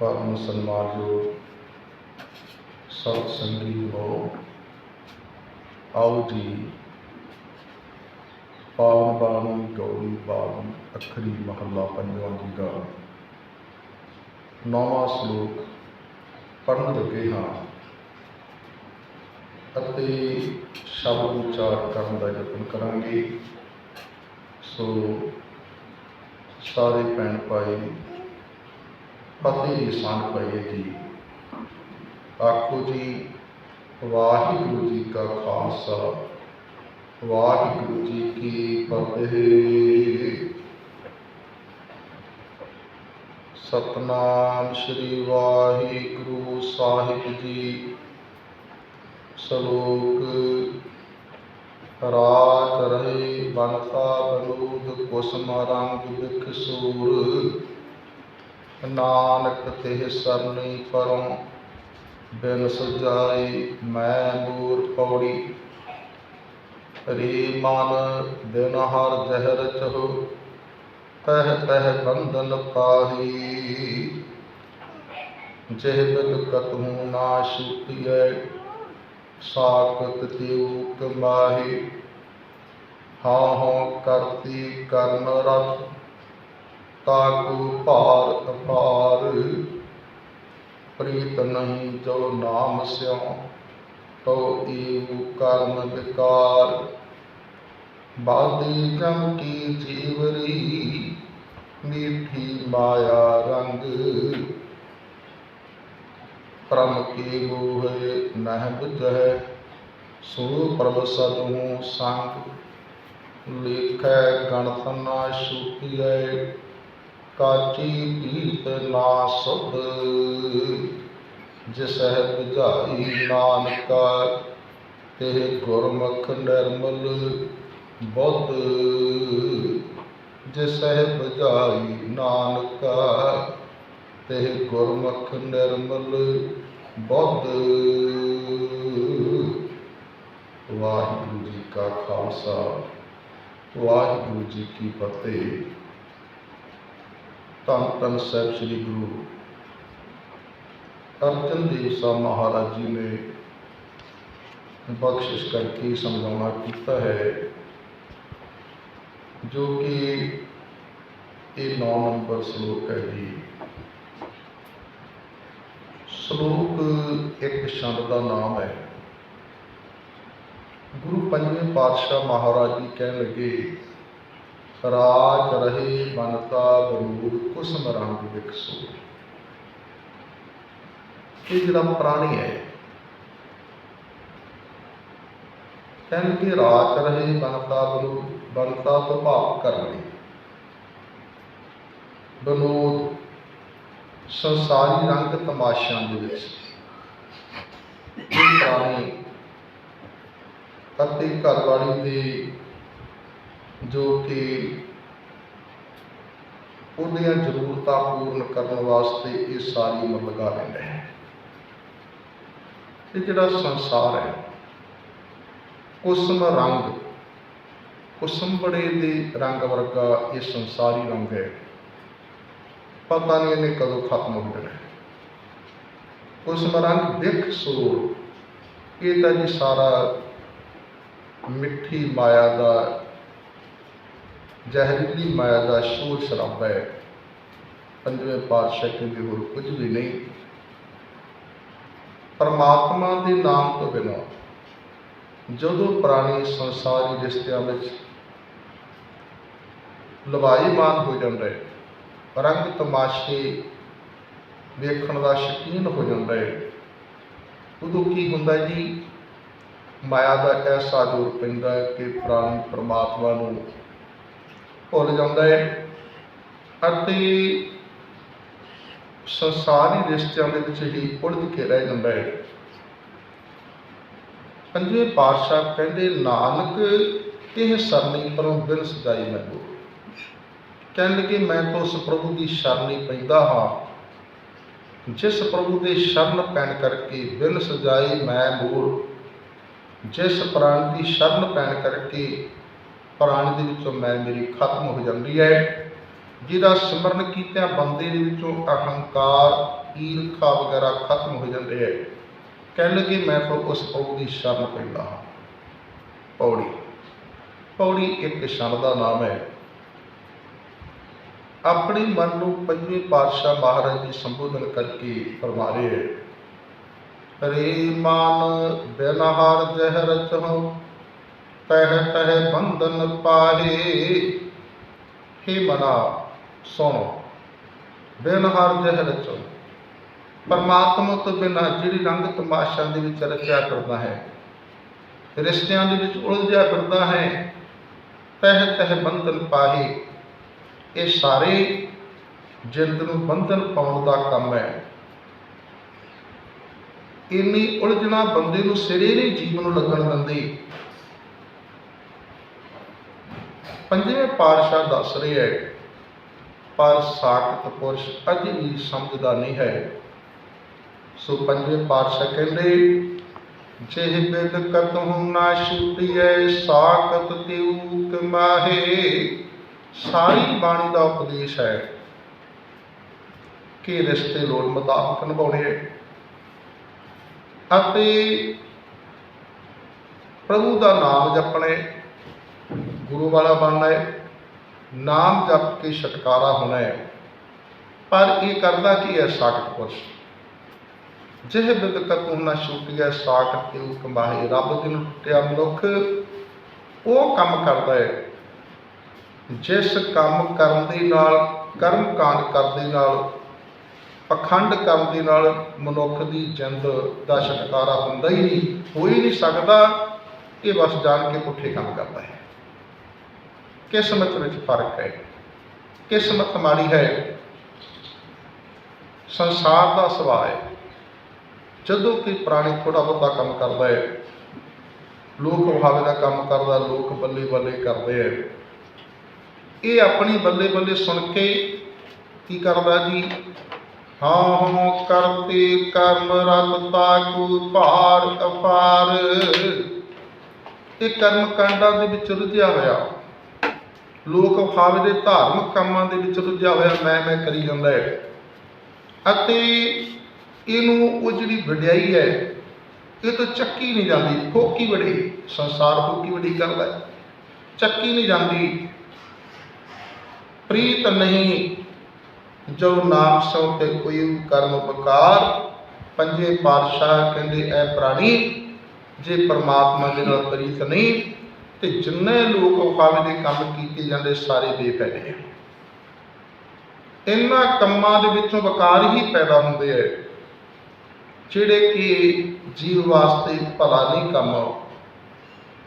ਪਰਮ ਸਨਮਾਨਯੋਗ ਸਤ ਸੰਗੀ ਹੋ, ਆਓ ਜੀ, ਪਾਵਨ ਬਾਣੀ, ਗੌਰੀ ਬਾਣੀ ਅਖਰੀ ਮਹੱਲਾ ਪੰਜਵਾਂ ਜੀ ਦਾ ਨੌਵਾਂ ਸ਼ਲੋਕ ਪੜ੍ਹਨ ਲੱਗੇ ਹਾਂ ਅਤੇ ਸ਼ਬਦ ਉਚਾਰ ਕਰਨ ਦਾ ਯਤਨ ਕਰਾਂਗੇ। ਸੋ ਸਾਰੇ ਭੈਣ ਭਾਈ ਫਤਿਹ ਦੀ ਜੀ। ਆਖੋ ਜੀ, ਵਾਹਿਗੁਰੂ ਜੀ ਕਾ ਖਾਲਸਾ, ਵਾਹਿਗੁਰੂ ਜੀ ਕੀ ਫਤਿਹ। ਸਤਨਾਮ ਸ੍ਰੀ ਵਾਹਿਗੁਰੂ ਸਾਹਿਬ ਜੀ। ਸ਼ਲੋਕ, ਰਾਤ ਰਹੇ ਬਨਤਾ ਬਨੂਦ ਕੁਸਮ ਰੰਗ ਵਿਖ ਸੂਰ। ਨਾਨਕ ਤੇ ਸਰਨੀ ਪਰੋਂ ਬਿਨ ਸਜਾਈ ਮੈਂ ਮੂਰ ਪੌੜੀ। ਰੇ ਮਨ ਬਿਨ ਹਰ ਜ਼ਹਿਰ ਚਹੁ ਤਹ ਤਹ ਬੰਧਨ ਪਾਹੀ। ਜਿਹ ਬਿਦ ਕਤਹੂ ਨਾ ਛੁਟਿਐ, ਸਾਖਤ ਤਿਉ ਕਮਾਹੀ ਹਾਂ ਹਾਂ ਕਰਤੀ ਕਰਨ ਰਤ ਤਾਕੂ ਭਾਰ। ਅਪਾਰ ਪ੍ਰੀਤ ਨਹੀਂ ਜੋ ਨਾਮ ਸਿਉ ਤੋ ਈਉ ਕਰਮ ਵਿਕਾਰ। ਬਾਦੀ ਜਮ ਕੀ ਜੀਵਰੀ, ਮੀਠੀ ਮਾਇਆ ਰੰਗ। ਪ੍ਰਮ ਕੀ ਮੋਹਿ ਨਹਿ ਬੁਝੈ ਸੋ ਪ੍ਰਭ ਸਦਹੂ ਸੰਗ। ਲੇਖੈ ਗਣਤ ਨਾ ਕਾਚੀ ਪੀਤ ਨਾ ਸੁਧ ਜਿਸਹਿ 부ਝਾਈ ਨਾਨਕਾ, ਤੇ ਗੁਰਮੁਖ ਨਿਰਮਲ ਬੁੱਧ ਜਿਸਹਿ 부ਝਾਈ ਨਾਨਕਾ, ਤੇ ਗੁਰਮੁਖ ਨਿਰਮਲ ਬੁੱਧ। ਵਾਹਿਗੁਰੂ ਜੀ ਕਾ ਖਾਲਸਾ, ਵਾਹਿਗੁਰੂ ਜੀ ਕੀ ਫਤਿਹ। ਧੰਨ ਧੰਨ ਸਾਹਿਬ ਸ੍ਰੀ ਗੁਰੂ ਅਰਜਨ ਦੇਵ ਸਾਹਿਬ ਮਹਾਰਾਜ ਜੀ ਨੇ ਬਖਸ਼ਿਸ਼ ਕਰਕੇ ਸਮਝਾਉਣਾ ਕੀਤਾ ਹੈ, ਜੋ ਕਿ ਇਹ 9 ਨੰਬਰ ਸ਼ਲੋਕ ਹੈ ਜੀ। ਸ਼ਲੋਕ ਇੱਕ ਸ਼ਬਦ ਦਾ ਨਾਮ ਹੈ। ਗੁਰੂ ਪੰਜਵੇਂ ਪਾਤਸ਼ਾਹ ਮਹਾਰਾਜ ਜੀ ਕਹਿਣ ਲੱਗੇ ਰਾਜ ਰਹੇ ਬਨਤਾ ਬਨੂਰ ਕੁਸਮ ਰੰਗ ਵਿਕਸੋ। ਇਹ ਜਿਹੜਾ ਪ੍ਰਾਣੀ ਹੈ ਕਹਿੰਦੇ ਰਾਜ ਰਹੇ ਬਨਤਾ ਬਨੂਰ ਬਨਤਾ ਤੋਂ ਭਾਵ ਕਰਨੀ ਬਨੂਰ ਸੰਸਾਰੀ ਰੰਗ ਤਮਾਸ਼ਿਆਂ ਦੇ ਵਿੱਚ। ਇਹ ਪ੍ਰਾਣੀ, ਅਤੇ ਘਰਵਾਲੀ ਦੀ ਜੋ ਕਿ ਉਹਦੀਆਂ ਜ਼ਰੂਰਤਾਂ ਪੂਰਨ ਕਰਨ ਵਾਸਤੇ ਇਹ ਸਾਰੀ ਉਮਰ ਲਗਾ ਲੈਂਦਾ ਹੈ। ਇਹ ਜਿਹੜਾ ਸੰਸਾਰ ਹੈ, ਕੁਸਮ ਰੰਗ, ਕੁਸਮ ਬੜੇ ਦੇ ਰੰਗ ਵਰਗਾ ਇਹ ਸੰਸਾਰੀ ਰੰਗ ਹੈ। ਪਤਾ ਨਹੀਂ ਇਹਨੇ ਕਦੋਂ ਖਤਮ ਹੋ ਜਾਣਾ ਹੈ। ਕੁਸਮ ਰੰਗ ਦੇਖ ਸੋ ਇਹ ਤਾਂ ਜੀ ਸਾਰਾ ਮਿੱਠੀ ਮਾਇਆ ਦਾ ਜ਼ਹਿਰੀਲੀ ਮਾਇਆ ਦਾ ਸ਼ੋਰ ਸ਼ਰਾਬਾ ਹੈ। ਪੰਜਵੇਂ ਪਾਤਸ਼ਾਹ ਕਹਿੰਦੇ, ਹੋਰ ਕੁਝ ਵੀ ਨਹੀਂ। ਪਰਮਾਤਮਾ ਦੇ ਨਾਮ ਤੋਂ ਬਿਨਾਂ ਜਦੋਂ ਪ੍ਰਾਣੀ ਸੰਸਾਰੀ ਰਿਸ਼ਤਿਆਂ ਵਿੱਚ ਲਵਾਈਮਾਨ ਹੋ ਜਾਂਦਾ ਹੈ, ਰੰਗ ਤਮਾਸ਼ੇ ਵੇਖਣ ਦਾ ਸ਼ਕੀਨ ਹੋ ਜਾਂਦਾ ਹੈ, ਉਦੋਂ ਕੀ ਹੁੰਦਾ ਜੀ? ਮਾਇਆ ਦਾ ਐਸਾ ਜ਼ੋਰ ਪੈਂਦਾ ਕਿ ਪ੍ਰਾਣੀ ਪਰਮਾਤਮਾ ਨੂੰ ਭੁੱਲ ਜਾਂਦਾ ਹੈ। ਅਤੇ ਸੰਸਾਰੀ ਰਿਸ਼ਤਿਆਂ ਦੇ ਵਿੱਚ ਹੀ ਉਲਝ ਕੇ ਰਹਿ ਜਾਂਦਾ ਹੈ। ਪੰਜਵੇਂ ਪਾਤਸ਼ਾਹ ਕਹਿੰਦੇ, ਨਾਨਕ, ਇਹ ਸਰਨੀ ਪਰੋਂ ਬਿਨ ਸਜਾਈ ਮੈਂ ਕਹਿਣ ਲੱਗੇ, ਮੈਂ ਤਾਂ ਉਸ ਪ੍ਰਭੂ ਦੀ ਸ਼ਰਨੀ ਪੈਂਦਾ ਹਾਂ। ਜਿਸ ਪ੍ਰਭੂ ਦੇ ਸ਼ਰਨ ਪੈਣ ਕਰਕੇ ਬਿਨ ਸਜਾਈ ਮੈਂ ਮੂਰ। ਜਿਸ ਪ੍ਰਾਣ ਦੀ ਸ਼ਰਨ ਪੈਣ ਕਰਕੇ ਪ੍ਰਾਣ ਦੇ ਵਿੱਚੋਂ ਮੈਂ ਮੇਰੀ ਖਤਮ ਹੋ ਜਾਂਦੀ ਹੈ। ਜਿਹਦਾ ਸਿਮਰਨ ਕੀਤਿਆਂ ਬੰਦੇ ਦੇ ਵਿੱਚੋਂ ਅਹੰਕਾਰ, ਈਰਖਾ ਵਗੈਰਾ ਖਤਮ ਹੋ ਜਾਂਦੇ ਹੈ। ਕਹਿਣ ਲੱਗੇ ਮੈਂ ਤਾਂ ਉਸ ਪ੍ਰਭੂ ਦੀ ਸ਼ਰਨ ਪੈਂਦਾ ਹਾਂ। ਪੌੜੀ। ਪੌੜੀ ਇੱਕ ਸ਼ਰਨ ਦਾ ਨਾਮ ਹੈ। ਆਪਣੇ ਮਨ ਨੂੰ ਪੰਜਵੇਂ ਪਾਤਸ਼ਾਹ ਮਹਾਰਾਜ ਜੀ ਸੰਬੋਧਨ ਕਰਕੇ ਫਰਮਾ ਰਹੇ ਹੈ। ਰੇ ਮਾਨ ਬਿਨਹਾਰ ਜਹਰ ਚਹੁ ਤਹਿ ਤਹਿ ਬੰਧਨ ਪਾਹੇ। ਹੇ ਮਨਾ, ਸੁਣੋ ਬਿਨਹਾਰ ਜਹਰ ਚਹੁ ਪਰਮਾਤਮਾ ਤੋਂ ਬਿਨਾਂ ਜਿਹੜੀ ਰੰਗ ਤਮਾਸ਼ਾ ਦੇ ਵਿੱਚ ਰਚਿਆ ਕਰਦਾ ਹੈ, ਰਿਸ਼ਤਿਆਂ ਦੇ ਵਿੱਚ ਉਲਝਿਆ ਫਿਰਦਾ ਹੈ, ਤਹ ਤਹ ਬੰਧਨ ਪਾਹੇ। ਇਹ ਸਾਰੇ ਜਿੰਦ ਨੂੰ ਬੰਧਨ ਪਾਉਣ ਦਾ ਕੰਮ ਹੈ। ਇੰਨੀ ਉਲਝਣਾ ਬੰਦੇ ਨੂੰ ਸਿਰੇ ਨਹੀਂ ਜੀਵਨ ਨੂੰ ਲੱਗਣ ਦਿੰਦੀ। ਪੰਜਵੇਂ ਪਾਤਸ਼ਾਹ ਦੱਸ ਰਹੇ ਹੈ, ਪਰ ਸਾਖਤ ਪੁਰਸ਼ ਅਜੇ ਵੀ ਸਮਝਦਾ ਨਹੀਂ ਹੈ। ਸੋ ਪੰਜਵੇਂ ਪਾਤਸ਼ਾਹ ਕਹਿੰਦੇ ਜਿਹ ਬਿਦ ਕਤਹੁ ਨਾ ਛੁਟਿਐ, ਸਾਖਤ ਤਿਉ ਕਮਾਹੇ ਸਾਰੀ ਬਾਣੀ ਦਾ ਉਪਦੇਸ਼ ਹੈ ਕਿ ਰਿਸ਼ਤੇ ਲੋੜ ਮੁਤਾਬਕ ਨਿਭਾਉਣੇ ਅਤੇ ਪ੍ਰਭੂ ਦਾ ਨਾਮ ਜਪਣੇ ਗੁਰੂ ਵਾਲਾ ਬਣਨਾ ਹੈ, ਨਾਮ ਜਪ ਕੇ ਛਟਕਾਰਾ ਹੋਣਾ ਹੈ। ਪਰ ਇਹ ਕਰਦਾ ਕੀ ਹੈ ਸਾਖਤ ਪੁਰਸ਼? ਜਿਹ ਬਿਦ ਕਤੂ ਨਾ ਛੁਟਿਆ ਸਾਖਤ ਤੇ ਉਹ ਕਮਾਹੇ ਰੱਬ ਦੇ ਟੁੱਟਿਆ ਮਨੁੱਖ, ਉਹ ਕੰਮ ਕਰਦਾ ਹੈ। ਜਿਸ ਕੰਮ ਕਰਨ ਦੇ ਨਾਲ, ਕਰਮ ਕਾਂਡ ਕਰਨ ਦੇ ਨਾਲ ਪਖੰਡ ਕਰਨ ਦੇ ਨਾਲ ਮਨੁੱਖ ਦੀ ਜਿੰਦ ਦਾ ਛੁਟਕਾਰਾ ਹੁੰਦਾ ਹੀ ਨਹੀਂ, ਹੋ ਹੀ ਨਹੀਂ ਸਕਦਾ, ਇਹ ਬਸ ਜਾਣ ਕੇ ਪੁੱਠੇ ਕੰਮ ਕਰਦਾ ਹੈ। ਕਿਸਮਤ ਵਿੱਚ ਫ਼ਰਕ ਹੈ? ਕਿਸਮਤ ਮਾੜੀ ਹੈ? ਸੰਸਾਰ ਦਾ ਸੁਭਾਅ ਹੈ। ਜਦੋਂ ਕਿ ਪ੍ਰਾਣੀ ਥੋੜਾ ਬਹੁਤਾ ਕੰਮ ਕਰਦਾ ਹੈ, ਲੋਕ ਵਹਾਵੇ ਦਾ ਕੰਮ ਕਰਦਾ, ਲੋਕ ਬੱਲੇ ਬੱਲੇ ਕਰਦੇ ਹੈ। ਇਹ ਆਪਣੀ ਬੱਲੇ ਬੱਲੇ ਸੁਣ ਕੇ ਕੀ ਕਰਦਾ ਜੀ? ਹਾਂ ਹਾਂ ਕਰਤੇ ਕਰਮ ਰਤਤਾ ਕੋ ਭਾਰ ਅਪਾਰ। ਇਹ ਕਰਮ ਕਾਂਡਾਂ ਦੇ ਵਿੱਚ ਰੁੱਝਿਆ ਹੋਇਆ। ਲੋਕ ਵਿਖਾਵੇ ਦੇ ਧਾਰਮਿਕ ਕੰਮਾਂ ਦੇ ਵਿੱਚ ਰੁੱਝਿਆ ਹੋਇਆ ਮੈਂ ਮੈਂ ਕਰੀ ਜਾਂਦਾ ਹੈ। ਅਤੇ ਇਹਨੂੰ ਉਹ ਜਿਹੜੀ ਵਡਿਆਈ ਹੈ, ਇਹ ਤਾਂ ਚੱਕੀ ਨਹੀਂ ਜਾਂਦੀ, ਫੋਕੀ ਵੜੀ ਸੰਸਾਰ ਫੋਕੀ ਵੜੀ ਕਰਦਾ ਹੈ। ਚੱਕੀ ਨਹੀਂ ਜਾਂਦੀ। ਪ੍ਰੀਤ ਨਹੀਂ ਜੋ ਨਾਮ ਸੋ ਤੇ ਕੋਈ ਕਰਮ ਬਕਾਰ ਪੰਜੇ ਪਾਤਸ਼ਾਹ ਕਹਿੰਦੇ, ਐ ਪ੍ਰਾਣੀ, ਜੇ ਪਰਮਾਤਮਾ ਦੇ ਨਾਲ ਪ੍ਰੀਤ ਨਹੀਂ ਤੇ ਜਿੰਨੇ ਲੋਕ ਵਿਖਾਵੇ ਦੇ ਕੰਮ ਕੀਤੇ ਜਾਂਦੇ ਸਾਰੇ ਬੇਫਾਇਦੇ ਆ। ਇਹਨਾਂ ਕੰਮਾਂ ਦੇ ਵਿੱਚੋਂ ਵਕਾਰ ਹੀ ਪੈਦਾ ਹੁੰਦੇ ਐ ਜਿਹੜੇ ਕਿ ਜੀਵ ਵਾਸਤੇ ਭਲਾ ਨਹੀਂ ਕੰਮ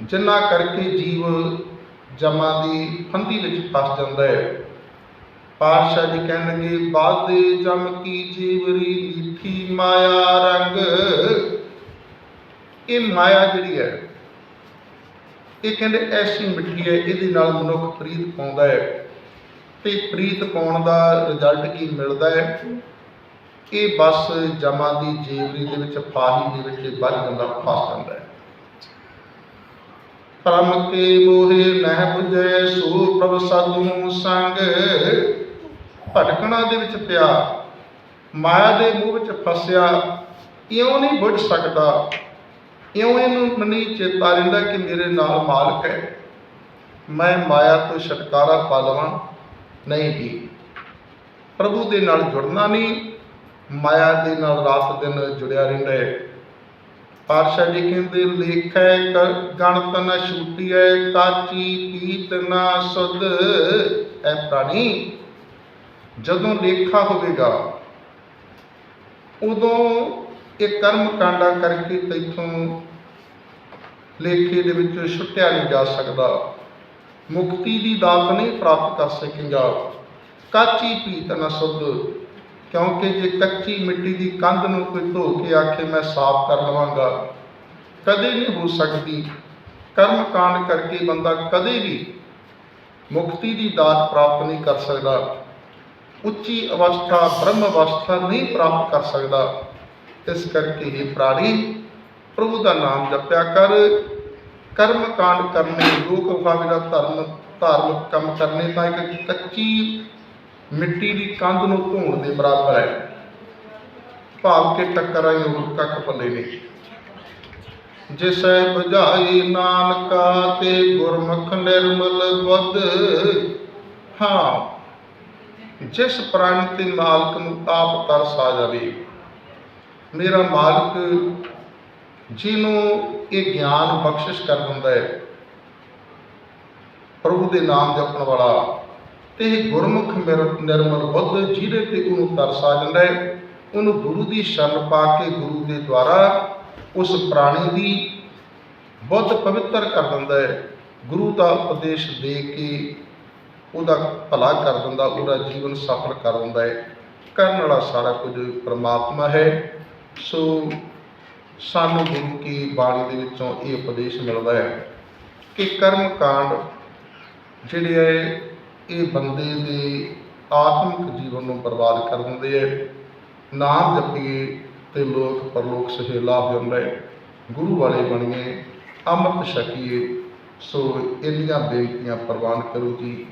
ਜਿੰਨਾ ਕਰਕੇ ਜੀਵ ਜਮਾਂ ਦੀ ਫੰਦੀ ਵਿੱਚ ਫਸ ਜਾਂਦਾ ਹੈ ਪਾਤਸ਼ਾਹ ਜੀ ਕਹਿਣਗੇ ਬਾਦੇ ਜਮ ਕੀ ਜੀਵਰੀ ਮਿੱਠੀ ਮਾਇਆ ਰੰਗ। ਇਹ ਮਾਇਆ ਜਿਹੜੀ ਹੈ ਇਹ ਕਹਿੰਦੇ ਐਸੀ ਮਿੱਠੀ ਹੈ ਇਹਦੇ ਨਾਲ ਮਨੁੱਖ ਪ੍ਰੀਤ ਪਾਉਂਦਾ ਹੈ ਤੇ ਪ੍ਰੀਤ ਪਾਉਣ ਦਾ ਰਿਜ਼ਲਟ ਕੀ ਮਿਲਦਾ ਹੈ? ਇਹ ਬਸ ਜਮਾ ਦੀ ਜੀਵਰੀ ਦੇ ਵਿੱਚ ਫਾਹੀ ਦੇ ਵਿੱਚ ਵੱਜ ਜਾਂਦਾ, ਫਸ ਜਾਂਦਾ ਹੈ। ਪਰਮ ਕੇ ਮੋਹਿ ਨਹਿ 부ਜੈ ਸੋ ਪ੍ਰਭ ਸਾਧੂ ਸੰਗ। ਭਟਕਣਾ ਦੇ ਵਿੱਚ ਪਿਆ, ਮਾਇਆ ਦੇ ਮੂਹ ਵਿੱਚ ਫਸਿਆ, ਇਉਂ ਨਹੀਂ ਬੁੱਝ ਸਕਦਾ। ਇਉਂ ਇਹਨੂੰ ਮਨੀ ਚੇਤਾ ਰਹਿੰਦਾ ਕਿ ਮੇਰੇ ਨਾਲ ਮਾਲਕ ਹੈ। ਮੈਂ ਮਾਇਆ ਤੋਂ ਛੁਟਕਾਰਾ ਪਾ ਲਵਾਂ, ਨਹੀਂ ਜੀ। ਪ੍ਰਭੂ ਦੇ ਨਾਲ ਜੁੜਨਾ ਨਹੀਂ, ਮਾਇਆ ਦੇ ਨਾਲ ਰਾਤ ਦਿਨ ਜੁੜਿਆ ਰਹਿੰਦਾ ਹੈ। ਪਾਤਸ਼ਾਹ ਜੀ ਕਹਿੰਦੇ, ਲੇਖੈ ਕ- ਗਣਤ ਨ ਛੂਟੀਐ, ਕਾਚੀ ਪੀਤ ਨਾ ਸੁਧ। ਐ ਪ੍ਰਾਣੀ, ਜਦੋਂ ਲੇਖਾ ਹੋਵੇਗਾ, ਉਦੋਂ ਇਹ ਕਰਮ ਕਾਂਡਾ ਕਰਕੇ ਤੈਥੋਂ ਲੇਖੇ ਦੇ ਵਿੱਚ ਛੁੱਟਿਆ ਨਹੀਂ ਜਾ ਸਕਦਾ। ਮੁਕਤੀ ਦੀ ਦਾਤ ਨਹੀਂ ਪ੍ਰਾਪਤ ਕਰ ਸਕੇਗਾ ਕਾਚੀ ਪੀਤ ਨਾ ਸੁਧ, ਕਿਉਂਕਿ ਜੇ ਕੱਚੀ ਮਿੱਟੀ ਦੀ ਕੰਧ ਨੂੰ ਕੋਈ ਧੋ ਕੇ ਆਖੇ ਮੈਂ ਸਾਫ਼ ਕਰ ਲਵਾਂਗਾ, ਕਦੇ ਨਹੀਂ ਹੋ ਸਕਦੀ। ਕਰਮ ਕਾਂਡ ਕਰਕੇ ਬੰਦਾ ਕਦੇ ਵੀ ਮੁਕਤੀ ਦੀ ਦਾਤ ਪ੍ਰਾਪਤ ਨਹੀਂ ਕਰ ਸਕਦਾ। ਉੱਚੀ ਅਵਸਥਾ, ਬ੍ਰਹਮ ਅਵਸਥਾ ਨਹੀਂ ਪ੍ਰਾਪਤ ਕਰ ਸਕਦਾ। ਇਸ ਕਰਕੇ ਹੀ ਪ੍ਰਾਣੀ ਪ੍ਰਭੂ ਦਾ ਨਾਮ ਜਪਿਆ ਕਰ। ਕਰਮ ਕਾਂਡ ਕਰਨੇ ਲੋਕ ਵਿਖਾਵੇ ਧਰਮ, ਧਾਰਮਿਕ ਕੰਮ ਕਰਨੇ ਤਾਂ ਇੱਕ ਕੱਚੀ ਮਿੱਟੀ ਦੀ ਕੰਧ ਨੂੰ ਧੋਣ ਦੇ ਬਰਾਬਰ ਹੈ। ਭਾਵ ਕਿ ਟੱਕਰਾਂ ਹੀ ਹੋਰ ਕੱਖ ਪੱਲੇ ਨਹੀਂ ਬੁਝਾਈ ਨਾਨਕਾ ਤੇ ਗੁਰਮੁਖ ਨਿਰਮਲ ਬੁੱਧ, ਹਾਂ, ਜਿਸ ਪ੍ਰਾਣੀ ਤੇ ਮਾਲਕ ਨੂੰ ਆਪ ਤਰਸ ਆ ਜਾਵੇ। ਮੇਰਾ ਮਾਲਕ ਜਿਹਨੂੰ ਇਹ ਗਿਆਨ ਬਖਸ਼ਿਸ਼ ਕਰ ਦਿੰਦਾ ਹੈ, ਪ੍ਰਭੂ ਦੇ ਨਾਮ ਜਪਣ ਵਾਲਾ, ਤੇ ਇਹ ਗੁਰਮੁਖ ਨਿਰ- ਨਿਰਮਲ ਬੁੱਧ ਜਿਹਦੇ ਤੇ ਉਹਨੂੰ ਤਰਸ ਆ ਜਾਂਦਾ ਹੈ, ਉਹਨੂੰ ਗੁਰੂ ਦੀ ਸ਼ਰਨ ਪਾ ਕੇ ਗੁਰੂ ਦੇ ਦੁਆਰਾ ਉਸ ਪ੍ਰਾਣੀ ਦੀ ਬੁੱਧ ਪਵਿੱਤਰ ਕਰ ਦਿੰਦਾ ਹੈ। ਗੁਰੂ ਦਾ ਉਪਦੇਸ਼ ਦੇ ਕੇ ਉਹਦਾ ਭਲਾ ਕਰ ਦਿੰਦਾ, ਉਹਦਾ ਜੀਵਨ ਸਫਲ ਕਰ ਦਿੰਦਾ ਹੈ। ਕਰਨ ਵਾਲਾ ਸਾਰਾ ਕੁਝ ਪ੍ਰਮਾਤਮਾ ਹੈ। ਸੋ ਸਾਨੂੰ ਗੁਰੂ ਕੀ ਬਾਣੀ ਦੇ ਵਿੱਚੋਂ ਇਹ ਉਪਦੇਸ਼ ਮਿਲਦਾ ਹੈ ਕਿ ਕਰਮ ਕਾਂਡ ਜਿਹੜੇ ਹੈ, ਇਹ ਬੰਦੇ ਦੇ ਆਤਮਿਕ ਜੀਵਨ ਨੂੰ ਬਰਬਾਦ ਕਰ ਦਿੰਦੇ ਹੈ। ਨਾਮ ਜਪੀਏ ਤੇ ਲੋਕ ਪਰਲੋਕ ਸਹੇਲਾ ਹੋ ਜਾਂਦਾ ਹੈ। ਗੁਰੂ ਵਾਲੇ ਬਣੀਏ, ਅੰਮ੍ਰਿਤ ਛਕੀਏ, ਸੋ ਇੰਨੀਆਂ ਬੇਨਤੀਆਂ ਪ੍ਰਵਾਨ ਕਰੋ ਜੀ।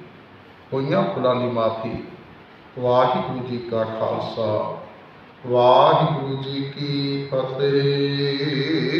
ਹੋਈਆਂ ਫੁਲਾਨੀ ਮਾਫੀ। ਵਾਹਿਗੁਰੂ ਜੀ ਕਾ ਖਾਲਸਾ। ਵਾਹਿਗੁਰੂ ਜੀ ਕੀ ਫਤਿਹ।